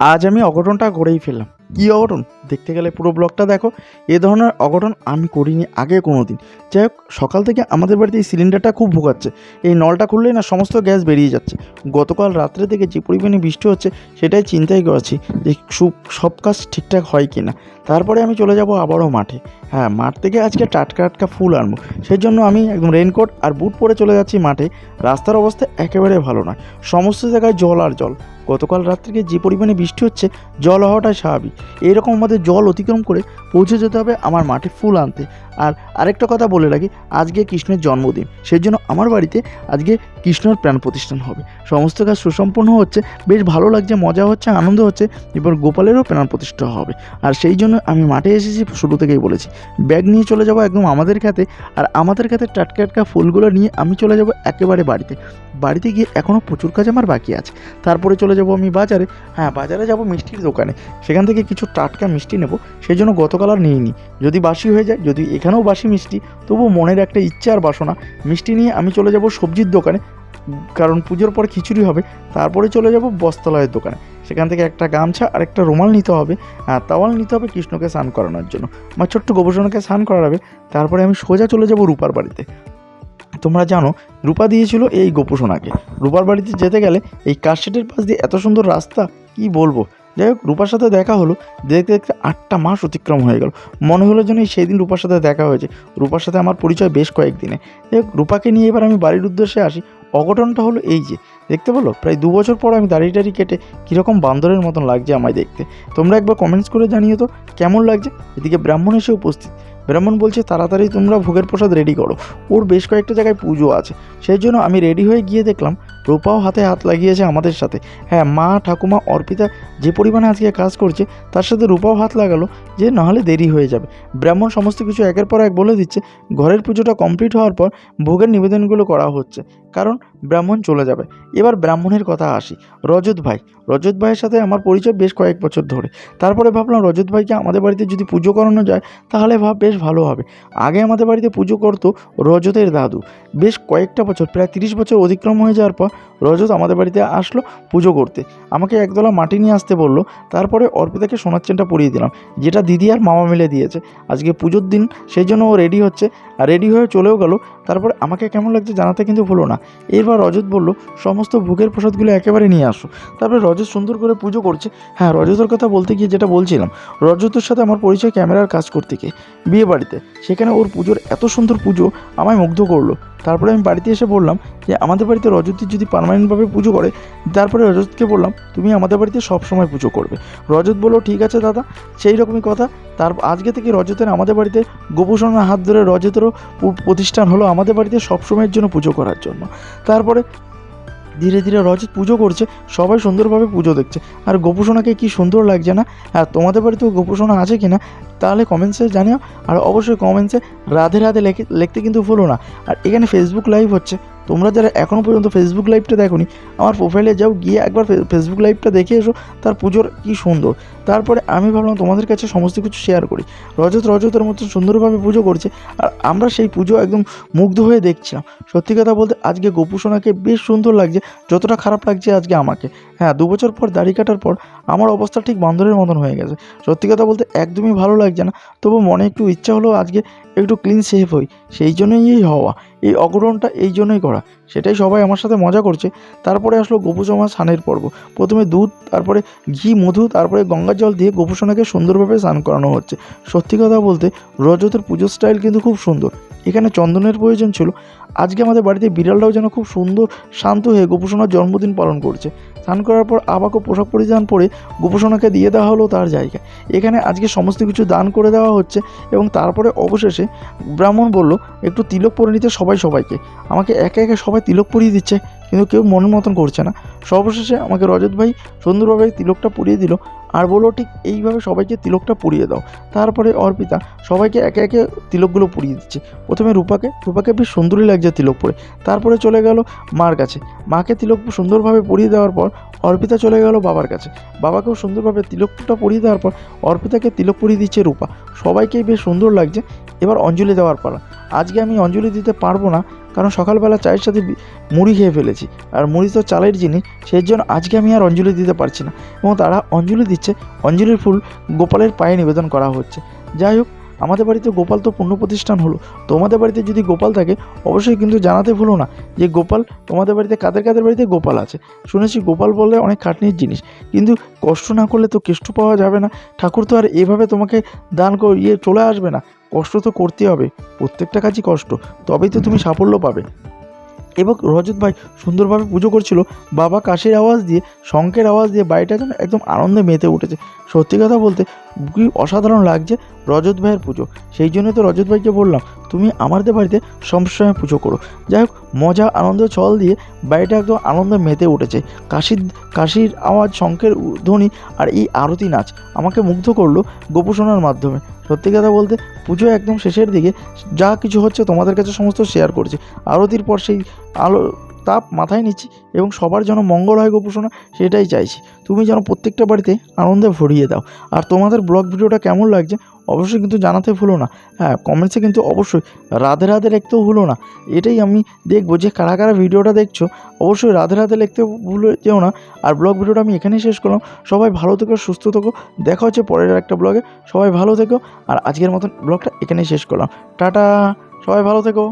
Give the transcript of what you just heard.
আজ আমি অঘটনটা গড়েই ফেললাম। কী অঘটন? দেখতে গেলে পুরো ব্লগটা দেখো। এ ধরনের অঘটন আমি করিনি আগে কোনো দিন যাই হোক, সকাল থেকে আমাদের বাড়িতে এই সিলিন্ডারটা খুব ভোগাচ্ছে। এই নলটা খুললেই না সমস্ত গ্যাস বেরিয়ে যাচ্ছে। গতকাল রাত্রে থেকে যে পরিমাণে বৃষ্টি হচ্ছে, সেটাই চিন্তাই করেছি যে সব কাজ ঠিকঠাক হয় কি না তারপরে আমি চলে যাব আবারও মাঠে। হ্যাঁ মাঠ থেকে আজকে টাটকা টাটকা ফুল আনব। সেই জন্য আমি একদম রেনকোট আর বুট পরে চলে যাচ্ছি মাঠে। রাস্তার অবস্থা একেবারে ভালো নয়। সমস্ত জায়গায় জল আর জল। গতকাল রাত থেকে যে পরিমাণে বৃষ্টি হচ্ছে, জল হওয়াটাই স্বাভাবিক। এইরকম আমাদের জল অতিক্রম করে পৌঁছে যেতে হবে আমার মাঠে ফুল আনতে। আর আরেকটা কথা বলে রাখি, আজকে কৃষ্ণের জন্মদিন সেই জন্য আমার বাড়িতে আজকে কৃষ্ণর প্রাণ প্রতিষ্ঠান হবে। সমস্ত কাজ সুসম্পন্ন হচ্ছে, বেশ ভালো লাগছে, মজা হচ্ছে, আনন্দ হচ্ছে, এবার গোপালেরও প্রাণ প্রতিষ্ঠা হবে। আর সেই জন্য আমি মাঠে এসেছি, শুরু থেকেই বলেছি, ব্যাগ নিয়ে চলে যাব একদম আমাদের খাতে, আর আমাদের খাতে টাটকা টাটকা ফুলগুলো নিয়ে আমি চলে যাব একেবারে বাড়িতে। বাড়িতে গিয়ে এখনও প্রচুর কাজ আমার বাকি আছে। তারপরে চলে যাব আমি বাজারে হ্যাঁ বাজারে যাব মিষ্টির দোকানে। সেখান থেকে কিছু টাটকা মিষ্টি নেব সেই জন্য গতকাল আর নিইনি। যদি বাসি হয়ে যায়, যদি এখানেও বাসি মিষ্টি তবু মনের একটা ইচ্ছা আর বাসনা। মিষ্টি নিয়ে আমি চলে যাব সবজির দোকানে, কারণ পুজোর পর খিচুড়ি হবে, তারপরে চলে যাব বস্ত্রালয়ের দোকানে। সেখান থেকে একটা গামছা আর একটা রুমাল নিতে হবে, আর তাওয়াল নিতে হবে কৃষ্ণকে স্নান করানোর জন্য। আমার ছোট্ট গোপসনাকে স্নান করাবে, তারপরে আমি সোজা চলে যাব রূপার বাড়িতে। তোমরা জানো, রূপা দিয়েছিল এই গোপসোনাকে। রূপার বাড়িতে যেতে গেলে এই কাশশেটের পাশ দিয়ে এত সুন্দর রাস্তা, কি বলব? যাই হোক, রূপার সাথে দেখা হলো। দেখতে দেখতে আটটা মাস অতিক্রম হয়ে গেল। মনে হলো যেন সেই দিন রূপার সাথে দেখা হয়েছে। রূপার সাথে আমার পরিচয় বেশ কয়েকদিনে। যাই হোক, রূপাকে নিয়ে এবার আমি বাড়ির উদ্দেশ্যে আসি। অঘটনটা হলো এই যে, দেখতে পেল? প্রায় দু বছর পর আমি দাড়ি টাড়ি কেটে কীরকম বান্দরের মতন লাগছে আমায় দেখতে। তোমরা একবার কমেন্টস করে জানিও তো, কেমন লাগছে? এদিকে ব্রাহ্মণ এসে উপস্থিত। ব্রাহ্মণ বলছে, তাড়াতাড়ি তোমরা ভোগের প্রসাদ রেডি করো। ওর বেশ কয়েকটা জায়গায় পুজো আছে। সেই জন্য আমি রেডি হয়ে গিয়ে দেখলাম, রূপাও হাতে হাত লাগিয়েছে আমাদের সাথে। হ্যাঁ মা, ঠাকুমা, অর্পিতা যে পরিমাণে আজকে কাজ করছে, তার সাথে রূপাও হাত লাগালো, যে নাহলে দেরি হয়ে যাবে। ব্রাহ্মণ সমস্ত কিছু একের পর এক বলে দিচ্ছে। ঘরের পুজোটা কমপ্লিট হওয়ার পর ভোগের নিবেদনগুলো করা হচ্ছে, কারণ ব্রাহ্মণ চলে যাবে। এবার ব্রাহ্মণের কথা আসি। রজত ভাই, রজত ভাইয়ের সাথে আমার পরিচয় বেশ কয়েক বছর ধরে। তারপরে ভাবলাম রজত ভাইকে আমাদের বাড়িতে যদি পুজো করানো যায়, তাহলে ভাব বেশ ভালো হবে। আগে আমাদের বাড়িতে পুজো করতো রজতের দাদু। বেশ কয়েকটা বছর, প্রায় তিরিশ বছর অতিক্রম হয়ে যাওয়ার পর রজত আমাদের বাড়িতে আসলো পুজো করতে। আমাকে একদলা মাটি নিয়ে আসতে বলল, তারপরে অর্পিতাকে সোনার চেনটা পরিয়ে দিলাম, যেটা দিদি আর মামা মিলে দিয়েছে। আজকে পুজোর দিন, সেই জন্য ও রেডি হচ্ছে, আর রেডি হয়ে চলেও গেল। তারপরে আমাকে কেমন লাগছে জানাতে কিন্তু ভুলো না। এরপর রজত বলল, সমস্ত ভোগের প্রসাদগুলো একেবারে নিয়ে আসো। তারপরে রজত সুন্দর করে পুজো করছে। হ্যাঁ রজতের কথা বলতে গিয়ে যেটা বলছিলাম, রজতের সাথে আমার পরিচয় ক্যামেরার কাজ করতে গিয়ে, বিয়ে বাড়িতে। সেখানে ওর পুজোর এত সুন্দর পুজো আমায় মুগ্ধ করল। তারপরে আমি বাড়িতে এসে বললাম যে, আমাদের বাড়িতে রজতের যদি পার্মানেন্টভাবে পুজো করে। তারপরে রজতকে বললাম, তুমি আমাদের বাড়িতে সব সময় পুজো করবে। রজত বলল, ঠিক আছে দাদা। সেই রকমই কথা। তার আজকে থেকে রজতের আমাদের বাড়িতে গোপসনার হাত ধরে রজতেরও প্রতিষ্ঠান হলো আমাদের বাড়িতে সবসময়ের জন্য পুজো করার জন্য। তারপরে ধীরে ধীরে রজত পুজো করছে, সবাই সুন্দরভাবে পুজো দেখছে। আর গোপসোনাকে কি সুন্দর লাগছে না? আর তোমাদের বাড়িতেও গোপসোনা আছে কি না তাহলে কমেন্টসে জানিও। আর অবশ্যই কমেন্টসে রাধে রাধে লেখে লিখতে কিন্তু ভুলো না। আর এখানে ফেসবুক লাইভ হচ্ছে। তোমরা যারা এখনও পর্যন্ত ফেসবুক লাইভটা দেখোনি, আমার প্রোফাইলে যাও, গিয়ে একবার ফেসবুক লাইভটা দেখে এসো, তার পুজোর কি সুন্দর। তারপরে আমি ভাবলাম তোমাদের কাছে সমস্ত কিছু শেয়ার করি। রজত রজতের মতো সুন্দরভাবে পুজো করছে, আর আমরা সেই পুজো একদম মুগ্ধ হয়ে দেখছিলাম। সত্যি কথা বলতে, আজকে গোপুসোনাকে বেশ সুন্দর লাগছে, যতটা খারাপ লাগছে আজকে আমাকে। হ্যাঁ দু বছর পর, দাড়ি কাটার পর, আমার অবস্থা ঠিক বান্দরের মতন হয়ে গেছে। সত্যি কথা বলতে, একদমই ভালো লাগছে না, তবু মনে একটু ইচ্ছা হলো আজকে একটু ক্লিন সেভ হই, সেই জন্যই হওয়া। এই অগ্রহণটা এই জন্যই করা। সেটাই সবাই আমার সাথে মজা করছে। তারপরে আসলো গোপুসোমা স্নানের পর্ব। প্রথমে দুধ, তারপরে ঘি, মধু, তারপরে গঙ্গার জল দিয়ে গোপুসোনাকে সুন্দরভাবে স্নান করানো হচ্ছে। সত্যি কথা বলতে, রজতের পুজোর স্টাইল কিন্তু খুব সুন্দর। এখানে চন্দনের প্রয়োজন ছিল। আজকে আমাদের বাড়িতে বিড়ালটাও যেন খুব সুন্দর, শান্ত হয়ে গোপুসোনার জন্মদিন পালন করছে। স্নান করার পর আবাকে পোশাক পরিধান পরে গোপুসোনাকে দিয়ে দেওয়া হলো তার জায়গায়। এখানে আজকে সমস্ত কিছু দান করে দেওয়া হচ্ছে এবং তারপরে অবশেষে ব্রাহ্মণ বলল, একটু তিলক পরে নিতে সবাই সবাইকে। আমাকে একে একে সবাই তিলক পরিয়ে দিচ্ছে, কিন্তু কেউ মনের মতন করছে না। সর্বশেষে আমাকে রজত ভাই সুন্দরভাবে তিলকটা পরিয়ে দিল আর বলল, ঠিক এইভাবে সবাইকে তিলকটা পরিয়ে দাও। তারপরে অর্পিতা সবাইকে একে একে তিলকগুলো পরিয়ে দিচ্ছে। প্রথমে রূপাকে রূপাকে বেশ সুন্দরই লাগছে তিলক পরে। তারপরে চলে গেল মার কাছে। মাকে তিলক সুন্দরভাবে পরিয়ে দেওয়ার পর অর্পিতা চলে গেল বাবার কাছে। বাবাকেও সুন্দরভাবে তিলকটা পরিয়ে দেওয়ার পর অর্পিতাকে তিলক পরিয়ে দিচ্ছে রূপা। সবাইকেই বেশ সুন্দর লাগছে। এবার অঞ্জলি দেওয়ার পালা। আজকে আমি অঞ্জলি দিতে পারব না কারণ সকালবেলা চায়ের সাথে মুড়ি খেয়ে ফেলেছি। আর মুড়ি তো চালের জিনিস, সেই জন্য আজকে আমি আর অঞ্জলি দিতে পারছি না। এবং তারা অঞ্জলি দিচ্ছে, অঞ্জলির ফুল গোপালের পায়ে নিবেদন করা হচ্ছে। যাই হোক, আমাদের বাড়িতে গোপাল তো পূর্ণ প্রতিষ্ঠান হলো। তোমাদের বাড়িতে যদি গোপাল থাকে, অবশ্যই কিন্তু জানাতে ভুলো না যে গোপাল তোমাদের বাড়িতে, কাদের কাদের বাড়িতে গোপাল আছে। শুনেছি গোপাল বললে অনেক খাটনির জিনিস। কিন্তু কষ্ট না করলে তো কেষ্ট পাওয়া যাবে না। ঠাকুর তো আর এভাবে তোমাকে দান ইয়ে চলে আসবে না। কষ্ট তো করতে হবে। প্রত্যেকটা কাজই কষ্ট, তবেই তো তুমি সাফল্য পাবে। এবং রজত ভাই সুন্দরভাবে পুজো করছিল, বাবা কাশির আওয়াজ দিয়ে শঙ্কের আওয়াজ দিয়ে বাড়িটা যেন একদম আনন্দে মেতে উঠেছে। সত্যি কথা বলতে, কি অসাধারণ লাগছে রজত ভাইয়ের পুজো। সেই জন্য তো রজত ভাইকে বললাম, তুমি আমাদের বাড়িতে সবসময় পুজো করো। যাই হোক, মজা, আনন্দ, ছল দিয়ে বাড়িটা একদম আনন্দে মেতে উঠেছে। কাশির কাশির আওয়াজ শঙ্কের ধ্বনি আর এই আরতি নাচ আমাকে মুগ্ধ করল গোপোষণার মাধ্যমে। সত্যি কথা বলতে পুজো একদম শেষের দিকে, যা কিছু হচ্ছে তোমাদের কাছে সমস্ত শেয়ার করছে। আরতির পর সেই আলো তাপ মাথায় নিচ্ছি এবং সবার যেন মঙ্গল হয় গোপোষণা সেটাই চাইছি। তুমি যেন প্রত্যেকটা বাড়িতে আনন্দে ভরিয়ে দাও। আর তোমাদের ব্লগ ভিডিওটা কেমন লাগছে, অবশ্যই কিন্তু জানাতে ভুলো না। হ্যাঁ কমেন্টসে কিন্তু অবশ্যই রাধে রাধে লিখতেও ভুলো না। এটাই আমি দেখব যে কারা কারা ভিডিওটা দেখছ, অবশ্যই রাধে রাধে লিখতে ভুলে যেও না। আর ব্লগ ভিডিওটা আমি এখানেই শেষ করলাম। সবাই ভালো থেকো, সুস্থ থেকো। দেখা হচ্ছে পরের একটা ব্লগে। সবাই ভালো থেকো। আর আজকের মতন ব্লগটা এখানেই শেষ করলাম। টাটা! সবাই ভালো থেকো।